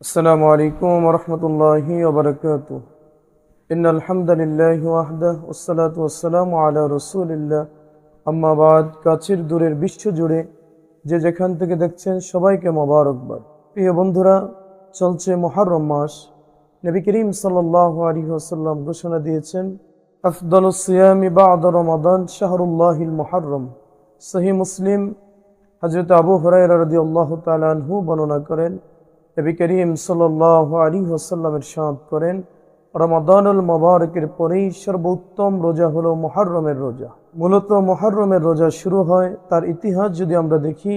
السلام عليكم ورحمة الله وبركاته إن الحمد لله وحده والصلاة والسلام على رسول الله আম্মা বাদ কাছের দূরের বিশ্ব জুড়ে যে যেখান থেকে দেখছেন সবাইকে মোবারকবাদ প্রিয় বন্ধুরা চলছে মহরম মাস নবী করিম সাল্লাহ আলী আসাল্লাম ঘোষণা দিয়েছেন আফদল সিয়ামি বাদ রমাদান শাহরুল্লাহিল মহরম সহি মুসলিম হজরত আবু হরাই রদি আল্লাহ তালহু বর্ণনা করেন নবী করিম সাল্লাহ আলী সাদ করেন, রমাদানুল মোবারকের পরেই সর্বোত্তম রোজা হলো মহরমের রোজা। মূলত মহরমের রোজা শুরু হয়, তার ইতিহাস যদি আমরা দেখি,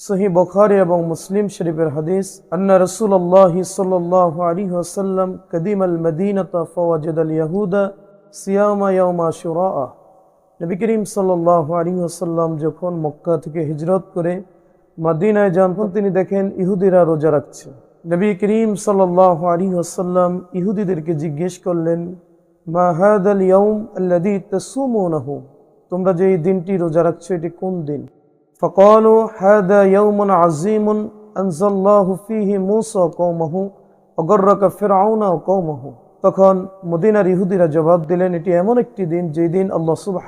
সহি বখারি এবং মুসলিম শরীফের হাদিস, আন্না রসুল্লাহ সাল্লাহ আলী ওসাল্লাম কদিম আল মদিনত ফওয়াজদ আল ইয়াহুদা সিয়ামা ইয়ামা শুরা নবী করিম সাল্লাহ আলী ওসাল্লাম যখন মক্কা থেকে হিজরত করে মদিনায় যান তিনি দেখেন ইহুদিরা রোজা রাখছে। নবী করিম সাল্লাহ আলী আসাল্লাম ইহুদিদেরকে জিজ্ঞেস করলেন মাহাদ আল ইয়ম আল্লাদি তসুমোনাহ? তোমরা যে এই দিনটি রোজা রাখছো, এটি কোন দিন? ফকল, হাদা ইয়মন আজিমুন আনসাল্লাহ ফিহি মুসা কৌমাহু অগর্রকা ফেরাউনা কৌমাহু তখন মদিনার ইহুদিরা জবাব দিলেন, এটি এমন একটি দিন, যেই দিন আল্লাহ সুবাহ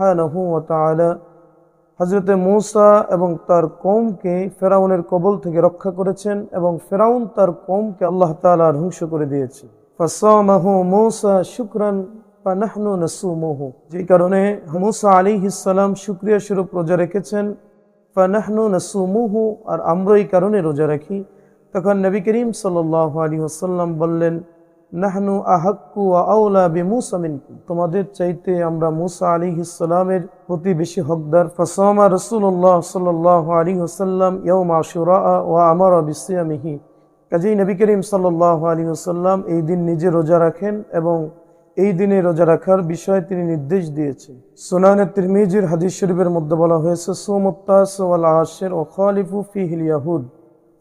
হজরতে মৌসা এবং তার কৌমকে ফেরাউনের কবল থেকে রক্ষা করেছেন এবং ফেরাউন তার কৌমকে আল্লাহ তাআলা ধ্বংস করে দিয়েছে। মূসা শুকরান যে কারণে মূসা আলাইহিস সালাম শুকরিয়া স্বরূপ রোজা রেখেছেন। ফানাহনু নাসুমুহু, আর আমরা এই কারণে রোজা রাখি। তখন নবী করিম সাল্লাহ আলী ওসাল্লাম বললেন নাহনু আহাক্কু আউলা বে মুসা মিনকুম তোমাদের চাইতে আমরা মুসা আলী ইসলামের প্রতি বেশি হকদার। ফাসমা রসুল্লাহ সাল্লাহ আলী ওসাল্লাম ইয়ৌম আশুরা ওয়া আমার বিসিয়ামিহি। কাজেই নবী করিম সাল্লাহ আলী ওসাল্লাম এই দিন নিজে রোজা রাখেন এবং এই দিনে রোজা রাখার বিষয়ে তিনি নির্দেশ দিয়েছেন। সুনানে তিরমিজির হাদিস শরীফের মধ্যে বলা হয়েছে, সোমত্তাস ওয়াল আশের ও খালিফু ফিহিল ইয়াহুদ।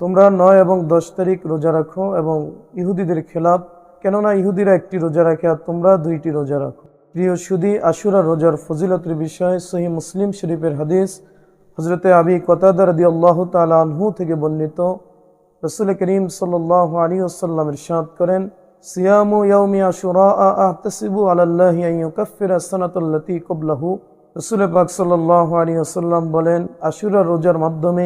তোমরা নয় এবং দশ তারিখ রোজা রাখো এবং ইহুদিদের খেলাফ কেননা ইহুদিরা একটি রোজা রাখে আর তোমরা দুইটি রোজা রাখো। প্রিয় সুদি, আশুরা রোজার ফজিলতের বিষয়ে, সহি মুসলিম শরীফের হাদিস হজরতে আবি কতাদার দি আল্লাহ তালা আনহু থেকে বর্ণিত। রসুল করিম সাল্লাহ আলী আসাল্লামের সাদ করেন বলেন, আশুরা রোজার মাধ্যমে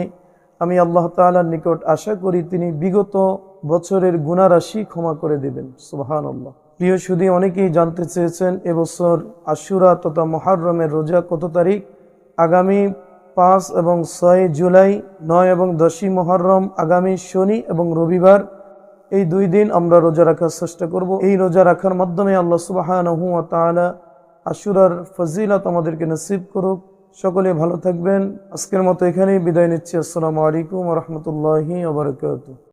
আমি আল্লাহ তাআলার নিকট আশা করি তিনি বিগত বছরের গুণারাশি ক্ষমা করে দেবেন। সুবহানাল্লাহ। প্রিয় সুদী অনেকেই জানতে চেয়েছেন এবছর আশুরা তথা মহারমের রোজা কত তারিখ? আগামী পাঁচ এবং ছয় জুলাই, নয় এবং দশই মহরম আগামী শনি এবং রবিবার। এই দুই দিন আমরা রোজা রাখার চেষ্টা করব। এই রোজা রাখার মাধ্যমে আল্লাহ সুবাহ আশুরার ফজিলত আমাদেরকে নসিব করুক। সকলে ভালো থাকবেন। আজকের মতো এখানেই বিদায় নিচ্ছি। আসসালামু আলাইকুম রহমতুল্লাহি আবরকাত